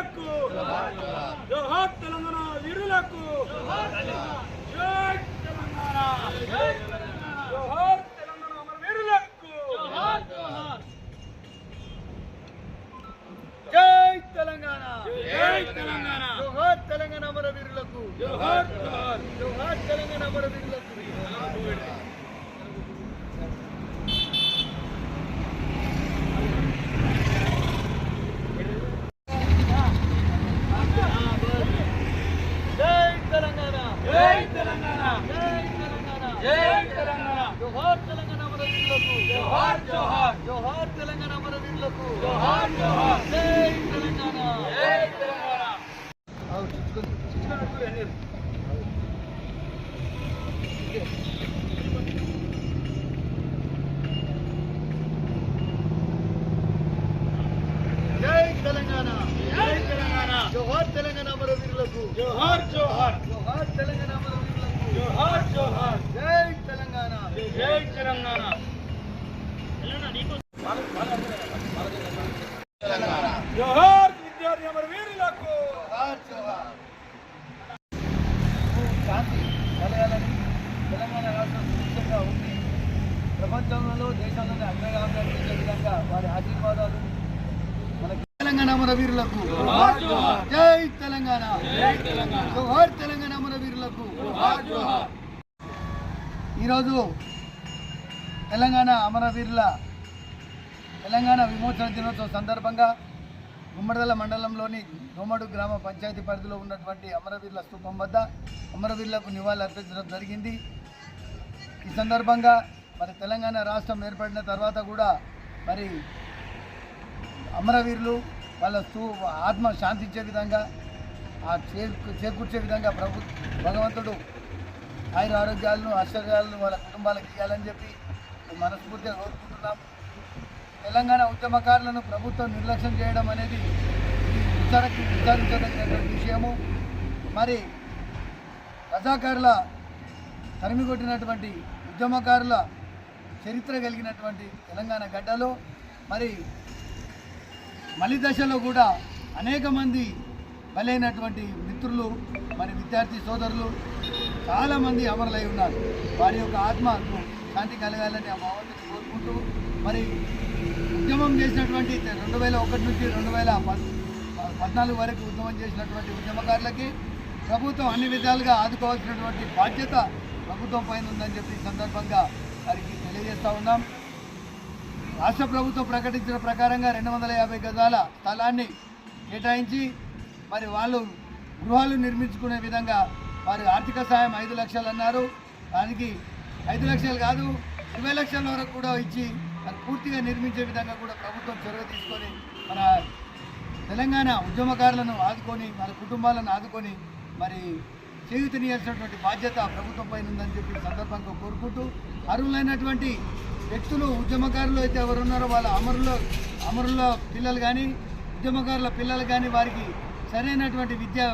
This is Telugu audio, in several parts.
వీరులకు జోహార్ తెలంగాణ వీరులకు జై తెలంగాణ. జోహార్ తెలంగాణ మన వీరులకు జై తెలంగాణ జై జై తెలంగాణ. జై తెలంగాణ. జోహార్ తెలంగాణ అమరవీరులకు జోహార్ జోహార్. జోహార్ తెలంగాణ. అమరవీరులకు జోహార్ జోహార్ జై తెలంగాణ జై తెలంగాణ అవు చిచ్చుకొని చిచ్చుకొని ఎన్ని జై తెలంగాణ జై తెలంగాణ జోహార్ తెలంగాణ అమరవీరులకు జోహార్ జోహార్. జోహార్ తెలంగాణ జోహార్ జోహార్. జై తెలంగాణ. జై తెలంగాణ. జోహార్ విద్యార్థి అమరవీరులకు జోహార్ జోహార్. శాంతి కలగాలని తెలంగాణ రాష్ట్రం సుభిక్షంగా ఉంది ప్రపంచంలో దేశంలోనే అగ్రగామిగా నిలిచే విధంగా వారి ఆశీర్వాదాలు తెలంగాణ అమరవీరులకు. జై తెలంగాణ. జోహార్ తెలంగాణ అమరవీరులకు. ఈరోజు తెలంగాణ అమరవీరుల తెలంగాణ విమోచన దినోత్సవం సందర్భంగా గుమ్మడిదల మండలంలోని దోమడు గ్రామ పంచాయతీ పరిధిలో ఉన్నటువంటి అమరవీరుల స్థూపం వద్ద అమరవీరులకు నివాళులు అర్పించడం జరిగింది. ఈ సందర్భంగా మరి తెలంగాణ రాష్ట్రం ఏర్పడిన తర్వాత కూడా మరి అమరవీరులు వాళ్ళ స్థూ ఆత్మ శాంతించే విధంగా ఆ చేకూర్చే విధంగా ప్రభు భగవంతుడు ఆయన ఆరోగ్యాలను ఆశ్చర్యాలను వాళ్ళ కుటుంబాలకు ఇవ్వాలని చెప్పి మనస్ఫూర్తిగా కోరుకుంటున్నాం. తెలంగాణ ఉద్యమకారులను ప్రభుత్వం నిర్లక్ష్యం చేయడం అనేది విచారకి విచారించదగినటువంటి విషయము. మరి రజాకారుల తరిమి కొట్టినటువంటి ఉద్యమకారుల చరిత్ర కలిగినటువంటి తెలంగాణ గడ్డలో మరి మలి దశలో కూడా అనేక మంది బలైనటువంటి మిత్రులు మరి విద్యార్థి సోదరులు చాలామంది అమరులై ఉన్నారు. వారి యొక్క ఆత్మకు శాంతి కలగాలని ఆ భగవంతుని కోరుకుంటూ మరి ఉద్యమం చేసినటువంటి రెండు వేల ఒకటి నుంచి రెండు వేల పద్నాలుగు వరకు ఉద్యమం చేసినటువంటి ఉద్యమకారులకి ప్రభుత్వం అన్ని విధాలుగా ఆదుకోవాల్సినటువంటి బాధ్యత ప్రభుత్వం పైన ఉందని చెప్పి సందర్భంగా వారికి తెలియజేస్తూ ఉన్నాం. రాష్ట్ర ప్రభుత్వం ప్రకటించిన ప్రకారంగా రెండు వందల యాభై గజాల స్థలాన్ని కేటాయించి మరి వాళ్ళు గృహాలు నిర్మించుకునే విధంగా వారి ఆర్థిక సాయం ఐదు లక్షలు అన్నారు. దానికి ఐదు లక్షలు కాదు ఇరవై లక్షల వరకు కూడా ఇచ్చి పూర్తిగా నిర్మించే విధంగా కూడా ప్రభుత్వం చొరవ తీసుకొని మన తెలంగాణ ఉద్యమకారులను ఆదుకొని మన కుటుంబాలను ఆదుకొని మరి చేయుతనియాల్సినటువంటి బాధ్యత ప్రభుత్వం పైన ఉందని చెప్పి సందర్భంగా కోరుకుంటూ అర్హులైనటువంటి వ్యక్తులు ఉద్యమకారులు అయితే ఎవరు ఉన్నారో వాళ్ళ అమరుల అమరుల పిల్లలు కానీ ఉద్యమకారుల పిల్లలు కానీ వారికి సరైనటువంటి విద్యా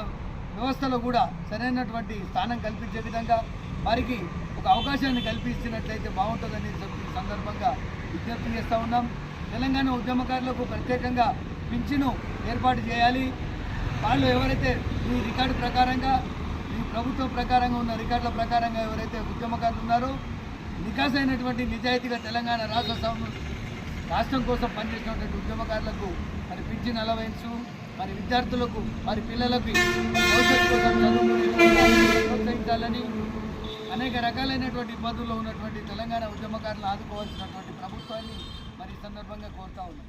వ్యవస్థలో కూడా సరైనటువంటి స్థానం కల్పించే విధంగా వారికి ఒక అవకాశాన్ని కల్పిస్తున్నట్లయితే బాగుంటుందని సందర్భంగా విజ్ఞప్తి చేస్తూ ఉన్నాం. తెలంగాణ ఉద్యమకారులకు ప్రత్యేకంగా పింఛను ఏర్పాటు చేయాలి. వాళ్ళు ఎవరైతే ఈ రికార్డు ప్రకారంగా ఈ ప్రభుత్వం ప్రకారంగా ఉన్న రికార్డుల ప్రకారంగా ఎవరైతే ఉద్యమకారులు ఉన్నారో వికాస్ అయినటువంటి నిజాయితీగా తెలంగాణ రాష్ట్ర రాష్ట్రం కోసం పనిచేసినటువంటి ఉద్యమకారులకు మరి పింఛన్ అలవెన్స్ మరి విద్యార్థులకు మరి పిల్లలకు భవిష్యత్తు కోసం ప్రోత్సహించాలని అనేక రకాలైనటువంటి ఇబ్బందుల్లో ఉన్నటువంటి తెలంగాణ ఉద్యమకారులు ఆదుకోవాల్సినటువంటి ప్రభుత్వాన్ని మరి ఈ సందర్భంగా కోరుతా ఉన్నాం.